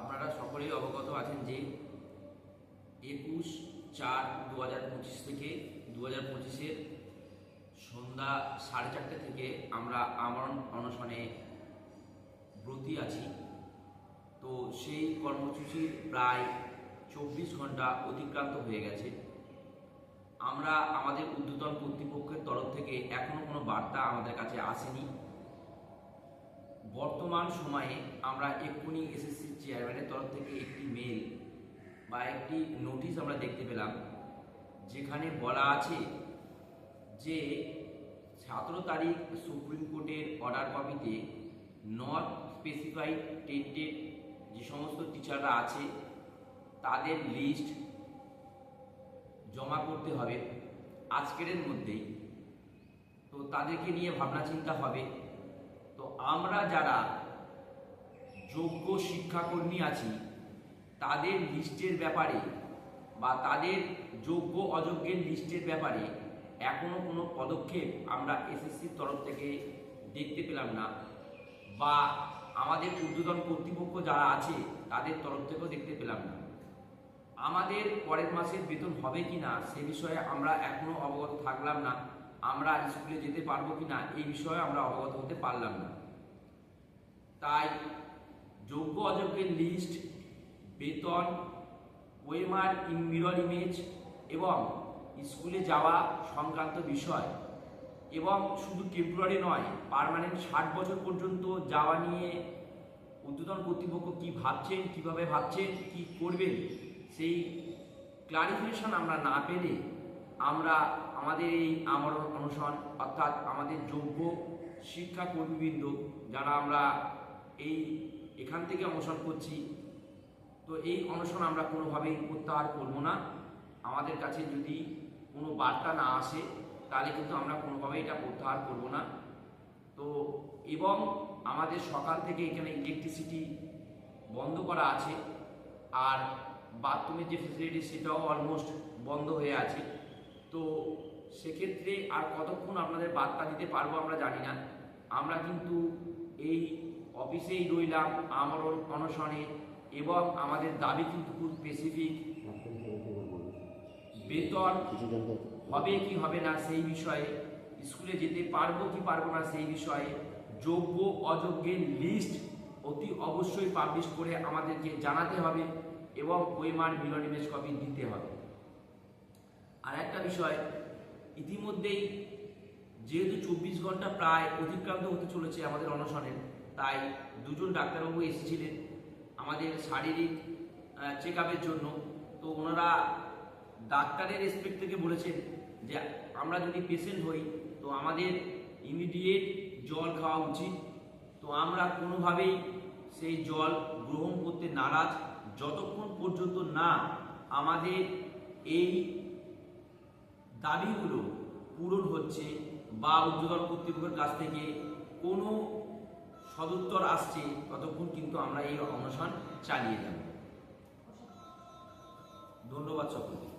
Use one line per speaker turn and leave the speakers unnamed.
আপনারা সকলেই অবগত আছেন যে একুশ চার দু হাজার পঁচিশ থেকে দু হাজার পঁচিশের সন্ধ্যা সাড়ে চারটে থেকে আমরা আমরণ অনশনে ব্রতী আছি। তো সেই কর্মসূচির প্রায় চব্বিশ ঘণ্টা অতিক্রান্ত হয়ে গেছে। আমরা আমাদের ঊর্ধ্বতন কর্তৃপক্ষের তরফ থেকে এখনও কোনো বার্তা আমাদের কাছে আসেনি। বর্তমান সময়ে আমরা এক্ষুনি এসএসসি চেয়ারম্যানের তরফ থেকে একটি মেল বা একটি নোটিশ আমরা দেখতে পেলাম, যেখানে বলা আছে যে সতেরো তারিখ সুপ্রিম কোর্টের অর্ডার কপিতে নট স্পেসিফাইড টেন্টেড যে সমস্ত টিচাররা আছে, তাদের লিস্ট জমা করতে হবে। আজকের মধ্যেই। তো তাদেরকে নিয়ে ভাবনা চিন্তা হবে। তো আমরা যারা যোগ্য শিক্ষাকর্মী আছি, তাদের লিস্টের ব্যাপারে বা তাদের যোগ্য অযোগ্যের লিস্টের ব্যাপারে এখনও কোনো পদক্ষেপ আমরা এসএসসির তরফ থেকে দেখতে পেলাম না বা আমাদের ঊর্ধ্বতন কর্তৃপক্ষ যারা আছে, তাদের তরফ থেকেও দেখতে পেলাম না। আমাদের পরের মাসের বেতন হবে কি না সে বিষয়ে আমরা এখনও অবগত থাকলাম না। আমরা স্কুলে যেতে পারব কি না, এই বিষয়ে আমরা অবগত হতে পারলাম না। তাই যোগ্য অযোগ্যের লিস্ট বেতন ওয়েমার মিরর ইমেজ এবং স্কুলে যাওয়া সংক্রান্ত বিষয় এবং শুধু টেম্পোরারি নয় পার্মানেন্ট ষাট বছর পর্যন্ত যাওয়া নিয়ে ঊর্ধ্বতন কর্তৃপক্ষ কি ভাবছেন, কীভাবে ভাবছেন, কি করবেন, সেই ক্লারিফিকেশন আমরা না পেলে আমরা আমাদের এই আমরণ অনশন অর্থাৎ আমাদের যোগ্য শিক্ষা কর্মীবৃন্দ যারা আমরা এই এখান থেকে অনশন করছি, তো এই অনশন আমরা কোনোভাবেই প্রত্যাহার করব না। আমাদের কাছে যদি কোনো বার্তা না আসে, তাহলে কিন্তু আমরা কোনোভাবেই এটা প্রত্যাহার করব না। তো এবং আমাদের সকাল থেকে এখানে ইলেকট্রিসিটি বন্ধ করা আছে, আর বাথরুমের যে ফেসিলিটি সেটাও অলমোস্ট বন্ধ হয়ে আছে। তো সেক্ষেত্রে আর কতক্ষণ আপনাদের বার্তা দিতে পারব আমরা জানি না। আমরা কিন্তু এই অফিসেই রইলাম আমার অনশনে এবং আমাদের দাবি কিন্তু খুব স্পেসিফিক বেতন হবে কি হবে না সেই বিষয়ে, স্কুলে যেতে পারব কি পারব না সেই বিষয়ে যোগ্য অযোগ্যের লিস্ট অতি অবশ্যই পাবলিশ করে আমাদেরকে জানাতে হবে এবং ওয়েমার মিলন ইমেজ কপি দিতে হবে। আর একটা বিষয়, ইতিমধ্যেই যেহেতু চব্বিশ ঘণ্টা প্রায় অতিক্রান্ত হতে চলেছে আমাদের অনশনের তাই দুজন ডাক্তারবাবু এসেছিলেন আমাদের শারীরিক চেক জন্য। তো ওনারা ডাক্তারের রেসপেক্ট থেকে বলেছেন যে, আমরা যদি পেশেন্ট হই, তো আমাদের ইমিডিয়েট জল খাওয়া উচিত। তো আমরা কোনোভাবেই সেই জল গ্রহণ করতে নারাজ। যতক্ষণ পর্যন্ত না আমাদের এই দাবিগুলো পূরণ হচ্ছে বা উদ্যোগ কর্তৃপক্ষের কাছ থেকে কোনো সদুত্তর আসছে, ততক্ষণ কিন্তু আমরা এই অনশন চালিয়ে যাব। ধন্যবাদ সকলকে।